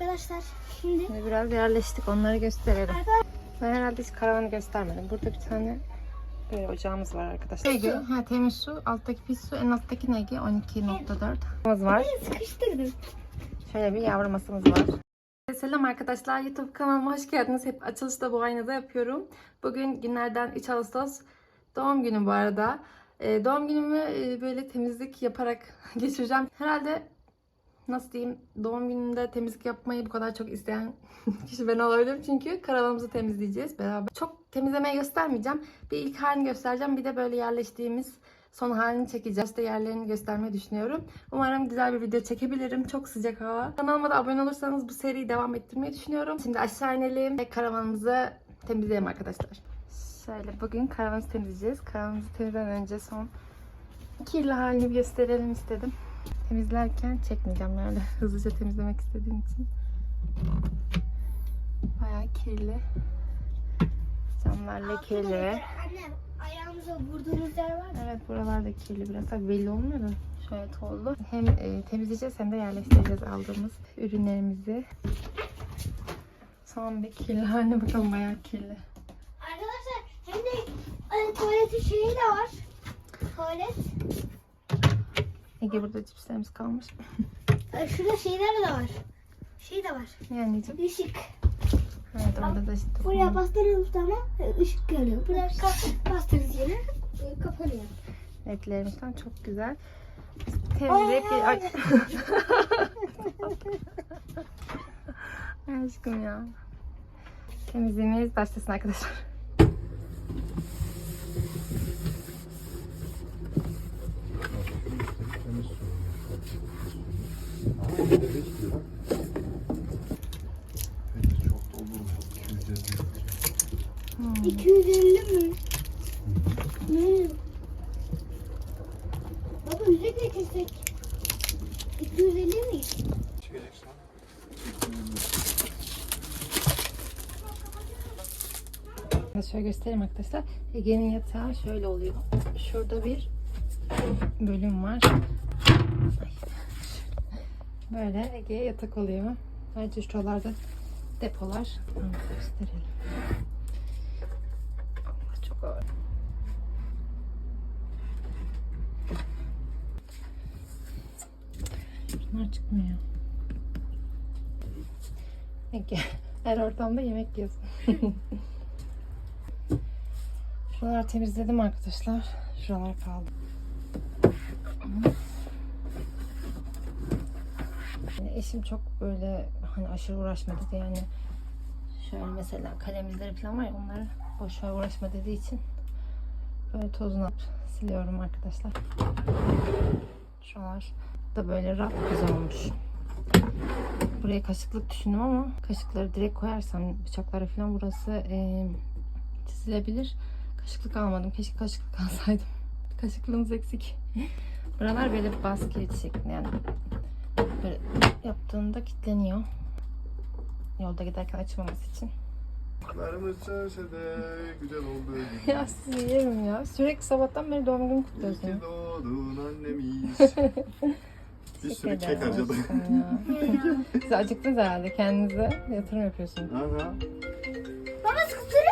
Arkadaşlar şimdi Şimdi biraz yerleştik. Onları gösterelim. Arkadaşlar Ben herhalde hiç karavanı göstermedim. Burada bir tane böyle ocağımız var arkadaşlar. Negi, ha, temiz su. Alttaki pis su. En alttaki negi 12.4. var. sıkıştırdım. Şöyle bir yavru masamız var. Selam arkadaşlar. YouTube kanalıma hoş geldiniz. Hep açılışta bu aynada yapıyorum. Bugün günlerden 3 Ağustos. Doğum günüm bu arada. Ee, doğum günümü e, böyle temizlik yaparak geçireceğim. Herhalde nasıl diyeyim doğum gününde temizlik yapmayı bu kadar çok isteyen kişi ben olabilirim. Çünkü karavanımızı temizleyeceğiz beraber. Çok temizlemeye göstermeyeceğim. Bir ilk halini göstereceğim. Bir de böyle yerleştiğimiz son halini çekeceğiz. İşte yerlerini göstermeyi düşünüyorum. Umarım güzel bir video çekebilirim. Çok sıcak hava. Kanalıma da abone olursanız bu seriyi devam ettirmeyi düşünüyorum. Şimdi aşağı inelim ve karavanımızı temizleyelim arkadaşlar. Şöyle bugün karavanımızı temizleyeceğiz. Karavanımızı temizleden önce son kirli halini gösterelim istedim. Temizlerken çekmeyeceğim yani hızlıca temizlemek istediğim için. Bayağı kirli. Camlar lekeli. Anne ayağımıza vurduğumuz yer var ya. Evet buralarda kirli biraz tabii belli olmuyor da şöyle tozlu. Hem e, temizleyeceğiz hem de yerleştireceğiz aldığımız ürünlerimizi. Son bir kirli haline bakalım bayağı kirli. Arkadaşlar hem de e, tuvaletin şeyi de var. Tuvalet. Ege burada cipslerimiz kalmış. Şurada şeyler de var. Şey de var. Ne anneciğim? Işık. Evet orada da işte. Buraya bastırıyoruz ama ışık geliyor. Buraya bastırırız yine e, kapanıyor. Ledlerimiz falan çok güzel. Temizleyip Ay. Ay Aşkım ya. Temizliğimiz başlasın arkadaşlar. Çok doldurmuş. 250 250 mi? Ne? Baba yüze getirsek. 250 mi? Çekeceksin. Şöyle göstereyim arkadaşlar. Ege'nin yatağı şöyle oluyor. Şurada bir bölüm var. Böyle Ege'ye yatak oluyor. Ayrıca şuralarda depolar. Onu gösterelim. Allah çok ağır. Şunlar çıkmıyor. Ege her ortamda yemek yiyorsun. Şuralar temizledim arkadaşlar. Şuralar kaldı. Yani eşim çok böyle hani aşırı uğraşma dedi yani. Şöyle mesela kalemizleri falan var ya onları boş ver uğraşma dediği için böyle tozunu siliyorum arkadaşlar. Şuralar da böyle raf güzel olmuş. Buraya kaşıklık düşündüm ama kaşıkları direkt koyarsam bıçaklara falan burası eee çizilebilir. Kaşıklık almadım. Keşke kaşıklık alsaydım. Kaşıklığımız eksik. Buralar böyle baskı şeklinde yani. Böyle yaptığında kilitleniyor. Yolda giderken açılmaması için. Kuşlarımız çarşıda güzel olduğu gibi. ya sizi yerim ya. Sürekli sabahtan beri doğum İyi kutluyorsun. ki doğdun annemiz. Bir sürü kek ya. Siz acıktınız herhalde. Kendinize yatırım yapıyorsunuz. Aha. Baba skuturu.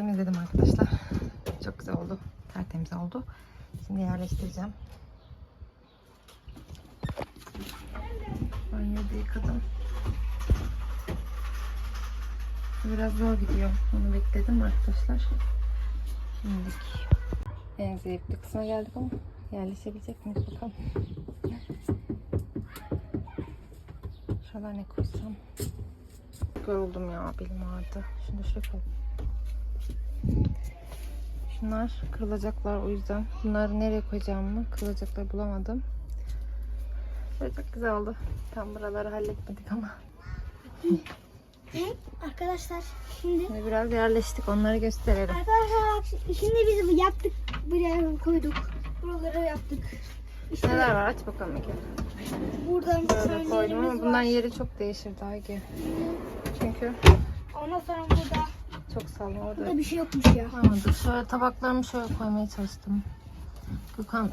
Temizledim arkadaşlar. Çok güzel oldu. Tertemiz oldu. Şimdi yerleştireceğim. Banyoda yıkadım. Biraz zor gidiyor. Onu bekledim arkadaşlar. Şimdilik en zevkli kısma geldik ama yerleşebilecek miyiz bakalım. Şuradan ne koysam. Yoruldum ya belim ağrıdı. Şunu şuraya koy. Şunlar kırılacaklar o yüzden. Bunları nereye koyacağımı kırılacaklar bulamadım. Böyle çok güzel oldu. Tam buraları halletmedik ama. Arkadaşlar şimdi Şimdi biraz yerleştik. Onları gösterelim. Arkadaşlar şimdi biz bu yaptık. Buraya koyduk. Buraları yaptık. İşte Neler var? Aç bakalım Ege. buradan Böyle koydum ama bundan var. yeri çok değişir daha Ege. Çünkü Ondan sonra burada, çok sağlam orada. burada bir şey yokmuş ya. Anladık. Şöyle tabaklarımı şöyle koymaya çalıştım. Gökhan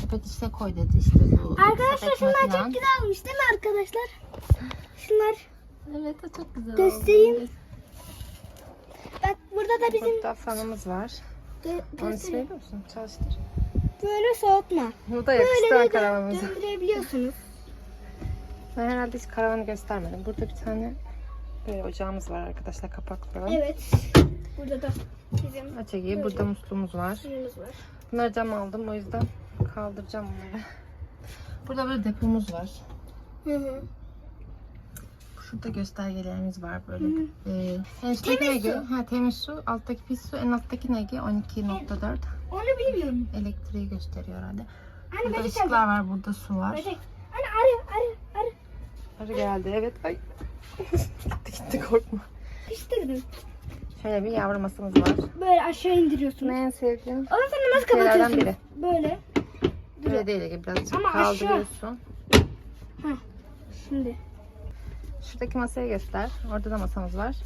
sepet içine koy dedi işte bu. Arkadaşlar sepet şunlar makinen. çok güzel olmuş değil mi arkadaşlar? Şunlar. Evet o çok güzel Göstereyim. oldu. Bak burada da bizim Burada fanımız var. Gö- Onu göstereyim. seviyor musun? Çalıştır. böyle soğutma. Bu da yakıştı Böyle ha de döndürebiliyorsunuz. Ben herhalde hiç karavanı göstermedim. Burada bir tane böyle ocağımız var arkadaşlar kapaklı. Evet. Burada da bizim Açığı burada musluğumuz var. suyumuz var. Bunları cam aldım o yüzden kaldıracağım bunları. Burada böyle depomuz var. Hı hı. Şurada göstergelerimiz var böyle. Hı hı. Ee, en üstteki Temiz su. ha, temiz su, alttaki pis su, en alttaki negi 12.4 Onu bilmiyorum. elektriği gösteriyor herhalde. Anne Burada ışıklar geldi. var, burada su var. Böcek. Anne arı arı arı. Arı geldi, evet. Ay. gitti korkma. Piştirdim. Şöyle bir yavru masamız var. Böyle aşağı indiriyorsunuz. Ne en sevdiğim Ondan sonra nasıl şeylerden kapatıyorsunuz? biri. Böyle. Böyle değil Ege, birazcık Ama aşağı. kaldırıyorsun. Şimdi. Şuradaki masayı göster. Orada da masamız var.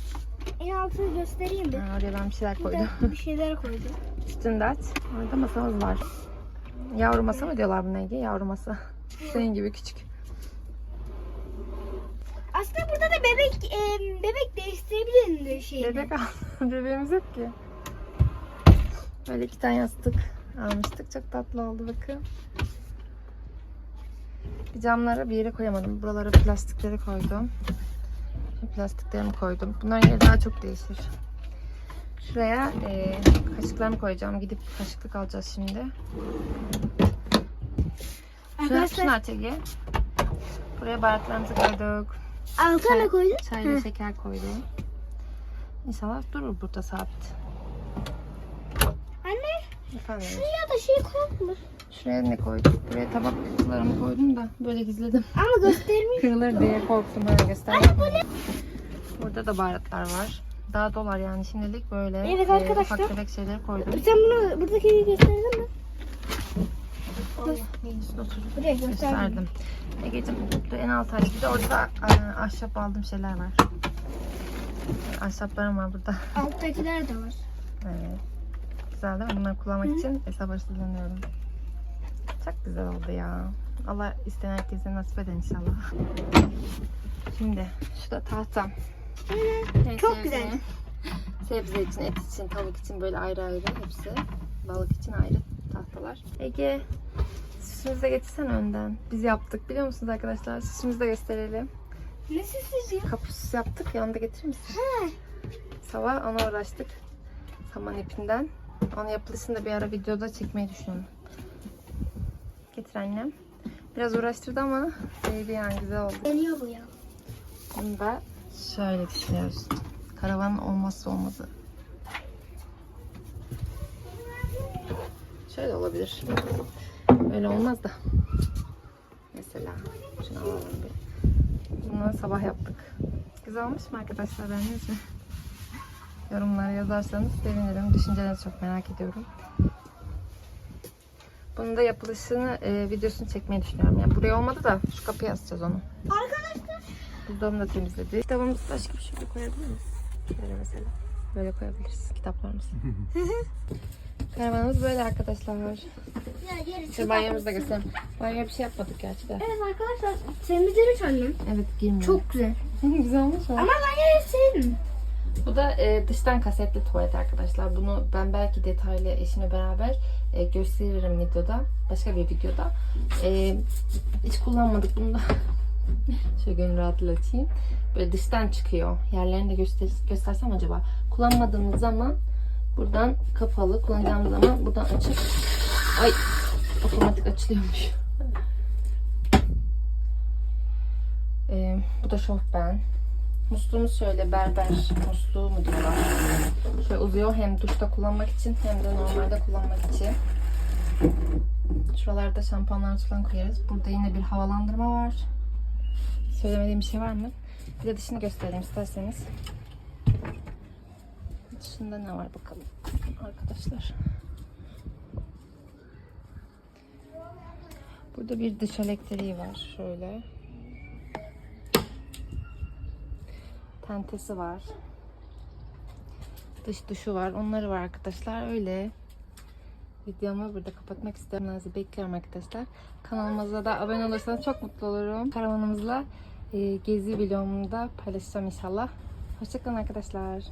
En altını göstereyim de. Ha, oraya ben bir şeyler koydum. Burada bir şeyler koydum. Üstünde aç. Orada masamız var. Yavru masa mı diyorlar buna Ege? Yavru masa. Senin gibi küçük. Aslında burada da bebek e, bebek değiştirebilir şeyini. Bebek al. Bebeğimiz yok ki. Böyle iki tane yastık almıştık. Çok tatlı oldu bakın. Bir camlara bir yere koyamadım. Buralara plastikleri koydum. Şu plastiklerimi koydum. Bunların yeri daha çok değişir. Şuraya e, kaşıklarımı koyacağım. Gidip kaşıklık alacağız şimdi. Şuna, Arkadaşlar Ege. Buraya baharatlarımızı koyduk. Altına ne koydun? Hı. şeker koydum. İnşallah durur burada sabit. Anne Efendim. şuraya da şey koyma. Şuraya ne koydum? Buraya tabak kutularımı koydum da böyle gizledim. Ama göstermiyor. Kırılır diye korktum öyle gösterdim. Burada da baharatlar var. Daha dolar yani şimdilik böyle Evet e, arkadaşlar. ufak tefek şeyler koydum. Sen bunu buradaki gösterdin mi? Buraya gösterdim. Ege'cim en alt aç. Bir de orada e, ahşap aldığım şeyler var. Ahşaplarım var burada. Alttakiler de var. Evet. Güzel değil mi? Bunları kullanmak için sabırsızlanıyorum. Çok güzel oldu ya. Allah isteyen herkese nasip eder inşallah. Şimdi şu da tahtam. En Çok sevdiğim. güzel. Sebze için, et için, tavuk için böyle ayrı ayrı hepsi. Balık için ayrı tahtalar. Ege süsümüzü de getirsene önden. Biz yaptık biliyor musunuz arkadaşlar? Süsümüzü de gösterelim. Ne ya? Kapı süsü yaptık. Yanında getirir misin? Ha. Sabah ona uğraştık. Saman ipinden. Onun yapılışını da bir ara videoda çekmeyi düşünüyorum. Getir annem. Biraz uğraştırdı ama değdi yani güzel oldu. Geliyor bu ya. Bunu da şöyle düşünüyoruz. Karavanın olmazsa olmazı. Şöyle olabilir. Öyle olmaz da. Mesela şunu alalım bir. Bunu sabah yaptık. Güzel olmuş mu arkadaşlar beğendiniz mi? Yorumlara yazarsanız sevinirim. Düşüncelerinizi çok merak ediyorum. Bunun da yapılışını, e, videosunu çekmeyi düşünüyorum. Yani buraya olmadı da şu kapıya asacağız onu. Arkadaşlar. Buzdolabını da temizledik. Kitabımızı başka bir şekilde koyabilir miyiz? Böyle mesela. Böyle koyabiliriz kitaplarımızı. Karavanımız böyle arkadaşlar. Şu banyomuzu da göstereyim. Banyoya bir şey yapmadık gerçi de. Evet arkadaşlar temizlemiş annem. Evet girmiyor. Çok güzel. güzel olmuş mu? Ama ben yine sevdim. Bu da e, dıştan kasetli tuvalet arkadaşlar. Bunu ben belki detaylı eşimle beraber e, gösteririm videoda. Başka bir videoda. E, hiç kullanmadık bunu da. Şöyle gönül rahatlığı açayım. Böyle dıştan çıkıyor. Yerlerini de göster göstersem acaba. Kullanmadığımız zaman buradan kapalı. Kullanacağımız zaman buradan açıp ay otomatik açılıyormuş. E, bu da şofben. Musluğumuz şöyle berber musluğu mu diyorlar. Şöyle uzuyor hem duşta kullanmak için hem de normalde kullanmak için. Şuralarda şampuanlar falan koyarız. Burada yine bir havalandırma var. Söylemediğim bir şey var mı? Bir de dışını göstereyim isterseniz. Dışında ne var bakalım arkadaşlar. Burada bir dış elektriği var şöyle. Tentesi var. Dış duşu var. Onları var arkadaşlar. Öyle. videomu burada kapatmak istiyorum. Sizi bekliyorum arkadaşlar. Kanalımıza da abone olursanız çok mutlu olurum. Karavanımızla e, gezi vlogumda paylaşacağım inşallah. Hoşçakalın arkadaşlar.